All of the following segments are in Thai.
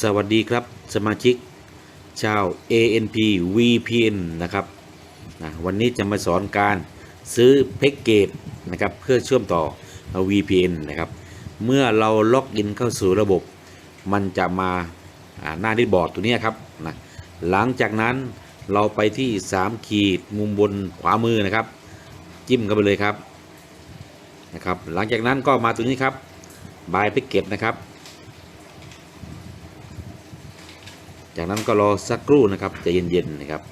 สวัสดีครับสมาชิกชาว ANP VPN นะครับนะวันนี้จะมาสอนการซื้อแพ็กเกจนะครับเพื่อเชื่อมต่อ VPN นะครับ เมื่อเราล็อกอินเข้าสู่ระบบ มันจะมาหน้าดิสบอร์ดตัวนี้ครับนะหลังจากนั้นเราไปที่ 3 ขีดมุมบนขวามือนะครับ จิ้มเข้าไปเลยครับนะครับ หลังจากนั้นก็มาตัวนี้ครับบายแพ็กเกจนะครับ จากนั้นก็รอสักครู่นะครับจะเย็นๆนะครับ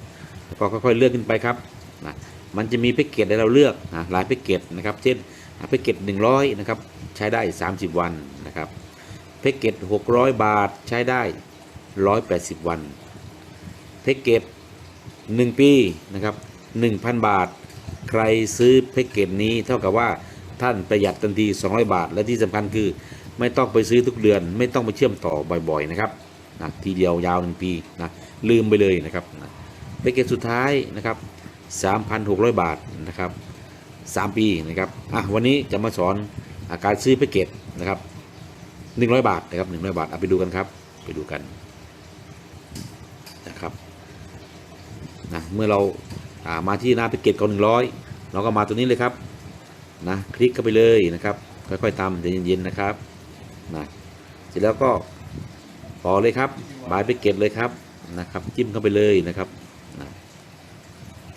แล้วก็ค่อยๆเลือกขึ้นไปครับนะมันจะมีแพ็กเกจให้เราเลือกนะหลายแพ็กเกจนะครับ เช่นแพ็กเกจ100นะครับใช้ได้ 30 วันนะครับแพ็กเกจ600 บาทใช้ได้ 180 วันแพ็กเกจ1 ปีนะครับ1,000 บาท ใครซื้อแพ็กเกจนี้เท่ากับว่าท่านประหยัดทันที 200 บาท และที่สำคัญคือไม่ต้องไปซื้อทุกเดือน ไม่ต้องไปเชื่อมต่อบ่อยๆนะครับ นะทีเดียวยาวหนึ่งปีนะลืมไปเลยนะครับนะแพ็กเกจสุดท้ายนะครับ 3,600 บาทนะครับ 3 ปีนะครับอะวันนี้จะมาสอนอาการซื้อแพ็กเกจนะครับ 100 บาทนะครับ100 บาทเอาไปดูกันครับไปดูกันนะครับนะเมื่อเราามาที่หน้าแพ็กเกจของ100 เราก็มาตัวนี้เลยครับนะคลิกเข้าไปเลยนะครับค่อยๆทำใจเย็นๆนะครับนะเสร็จแล้วก็ ต่อเลยครับบายไปเก็ตเลยครับนะครับ จิ้มเข้าไปเลยนะครับ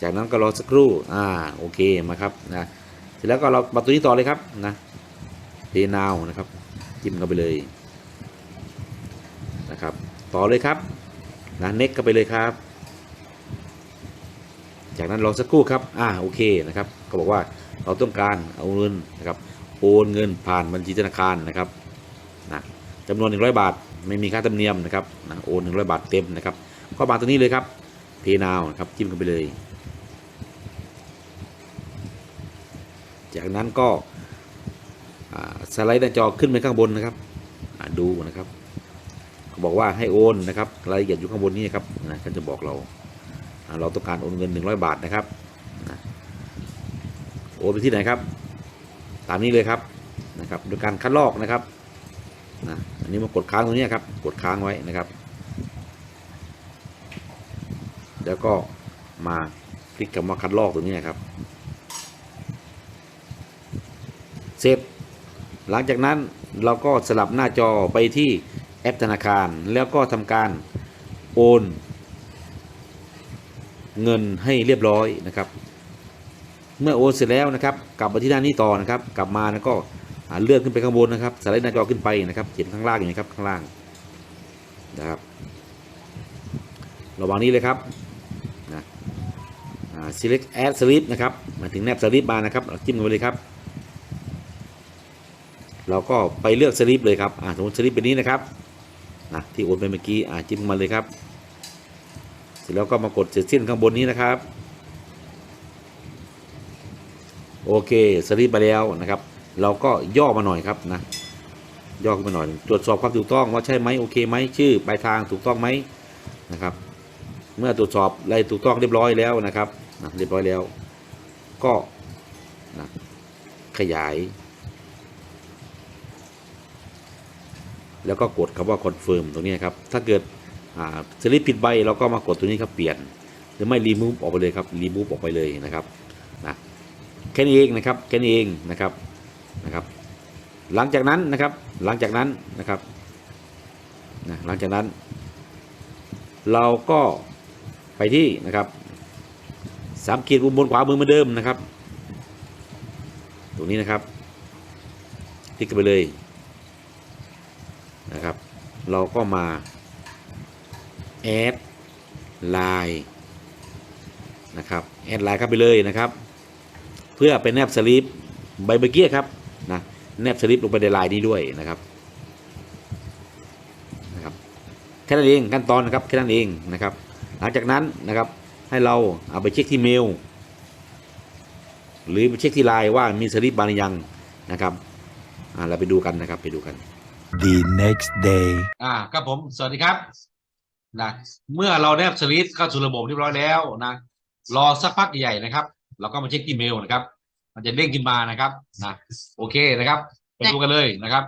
จากนั้นก็รอสักครู่อ่าโอเคมาครับนะเสร็จแล้วก็เรามาตัวนี้ต่อเลยครับนะเพนาวนะครับ จิ้มเข้าไปเลยนะครับ ต่อเลยครับนะเน็กเข้าไปเลยครับ จากนั้นรอสักครู่ครับอ่าโอเคนะครับก็บอกว่าเราต้องการเอาเงินนะครับโอนเงินผ่านบัญชีธนาคารนะครับนะจำนวน 100 บาท ไม่มีค่าธรรมเนียมนะครับนะโอน100บาทเต็มนะครับก็มาตรงนี้เลยครับเพย์นาวนะครับจิ้มเข้าไปเลย จากนั้นก็สไลด์หน้าจอขึ้นไปข้างบนนะครับดูนะครับเขาบอกว่าให้โอนนะครับรายละเอียดอยู่ข้างบนนี้ครับนะเขาจะบอกเราอ่าเราต้องการโอนเงิน 100 บาทนะครับนะโอนไปที่ไหนครับ ตามนี้เลยครับนะครับโดยการคัดลอกนะครับ นะอันนี้มากดค้างตรงนี้ครับ กดค้างไว้นะครับ แล้วก็มาคลิกคำว่าคัดลอกตรงนี้ครับเสร็จหลังจากนั้นเราก็สลับหน้าจอไปที่แอปธนาคาร แล้วก็ทำการโอน เงินให้เรียบร้อยนะครับ เมื่อโอนเสร็จแล้วนะครับ กลับมาที่หน้านี้ต่อนะครับ กลับมาแล้วก็ เลื่อนขึ้นไปข้างบนนะครับสไลด์หน้าจอขึ้นไปนะครับเห็นข้างล่างอย่างนี้ครับข้างล่างนะครับระหว่างนี้เลยครับนะ select add slip นะครับมาถึงแนบสลิปมานะครับเราจิ้มลงไปเลยครับเราก็ไปเลือกสลิปเลยครับอ่าสมมติสลิปเป็นนี้นะครับนะที่โอนไปเมื่อกี้อ่าจิ้มมาเลยครับ เสร็จแล้วก็มากดเสร็จสิ้นข้างบนนี้นะครับ โอเคสลิปไปแล้วนะครับ เราก็ย่อมาหน่อยครับนะย่อขึ้นมาหน่อยตรวจสอบความถูกต้องว่าใช่ไหมโอเคไหมชื่อปลายทางถูกต้องไหมนะครับ เมื่อตรวจสอบอะไรถูกต้องเรียบร้อยแล้วนะครับนะเรียบร้อยแล้ว ก็นะขยาย แล้วก็กดคำว่าคอนเฟิร์มตรงนี้ครับ ถ้าเกิดอ่าสลิปผิดใบเราก็มากดตัวนี้ครับเปลี่ยน หรือไม่รีมูฟออกไปเลยครับรีมูฟออกไปเลยนะครับนะแค่นี้เองนะครับแค่นี้เองนะครับ นะครับหลังจากนั้นนะครับหลังจากนั้นนะครับนะหลังจากนั้น เราก็ไปที่นะครับสามขีดบนขวามือเหมือนเดิมนะครับ ตรงนี้นะครับคลิกไปเลยนะครับ เราก็มาแอดไลน์นะครับแอดไลน์เข้าไปเลยนะครับ เพื่อเป็นแนบสลิปใบเมื่อกี้ครับ แนบสลิปลงไปในลายนี้ด้วยนะครับนะครับแค่นั้นเองขั้นตอนนะครับแค่นั้นเองนะครับ หลังจากนั้นนะครับให้เราเอาไปเช็คที่เมล หรือไปเช็คที่ไลน์ว่ามีสลิปบางหรือยังนะครับอ่าเราไปดูกันนะครับไปดูกัน the next day. อ่าครับผมสวัสดีครับนะเมื่อเราแนบสลิปเข้าสู่ระบบเรียบร้อยแล้วนะรอสักพักใหญ่ๆนะครับ เราก็มาเช็คที่เมลนะครับ มันจะเด้งขึ้นมานะครับนะโอเคนะครับไปดูกันเลยนะครับ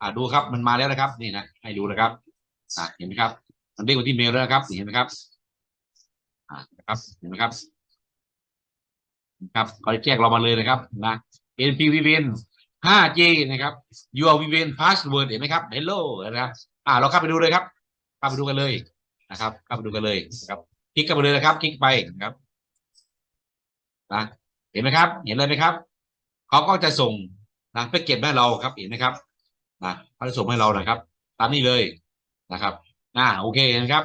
อ่าดูครับมันมาแล้วนะครับ นี่นะให้ดูนะครับอะเห็นไหมครับ มันเด้งมาที่เมลแล้วนะครับเห็นไหมครับอ่านะครับเห็นไหมครับนะครับเขาจะแจ้งเรามาเลยนะครับนะ NPVPN 5G นะครับ Your VPN Password เห็นไหมครับ Hello นะครับอ่าเราเข้าไปดูเลยครับเข้าไปดูกันเลยนะครับเข้าไปดูกันเลยนะครับ คลิกเข้าไปเลยนะครับ คลิกไปนะครับนะ ห็นไหมครับ เห็นเลยไหมครับ เขาก็จะส่งนะไปเก็บให้เราครับ เห็นไหมครับนะเขาจะส่งให้เรานะครับ ตามนี้เลยนะครับอ่าโอเคนะครับ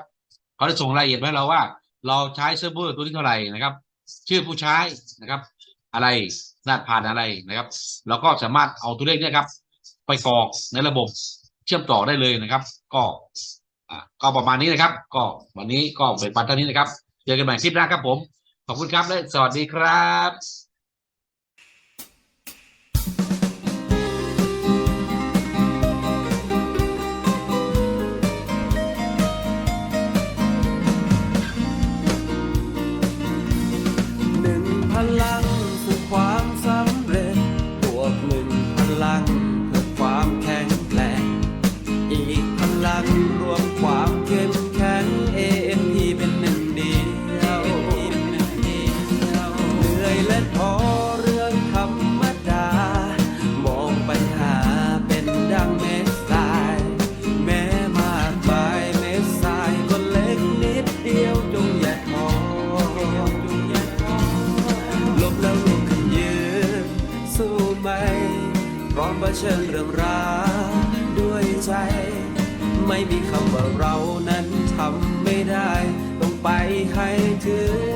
เขาจะส่งรายละเอียดให้เราว่า เราใช้เซิร์ฟเวอร์ตัวที่เท่าไหร่นะครับ ชื่อผู้ใช้นะครับ อะไรรหัสผ่านอะไรนะครับเราก็สามารถเอาตัวเลขเนี่ยครับ ไปกรอกในระบบเชื่อมต่อได้เลยนะครับ ก็อ่าก็ประมาณนี้นะครับ ก็วันนี้ก็เป็นปันเท่านี้นะครับ เจอกันใหม่คลิปหน้าครับผม ขอบคุณครับและสวัสดีครับ เชิงเรื่องราวด้วยใจ ไม่มีคำว่าเรานั้นทำไม่ได้ ต้องไปให้ถึง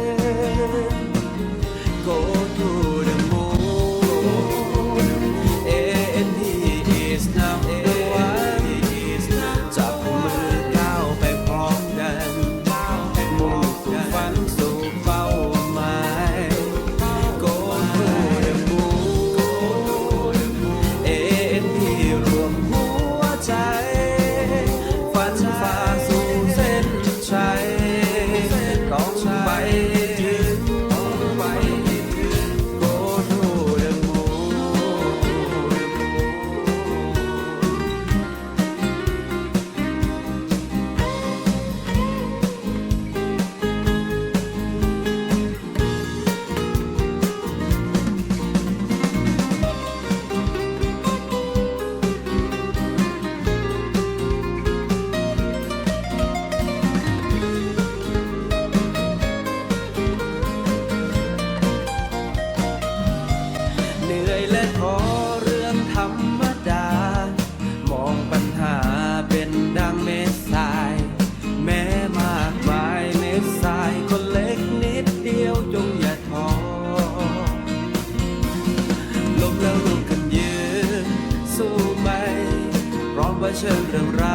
เชิญเรื่องราว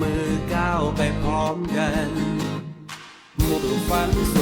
มือก้าวไปพร้อมกันมุ่งฝันสู่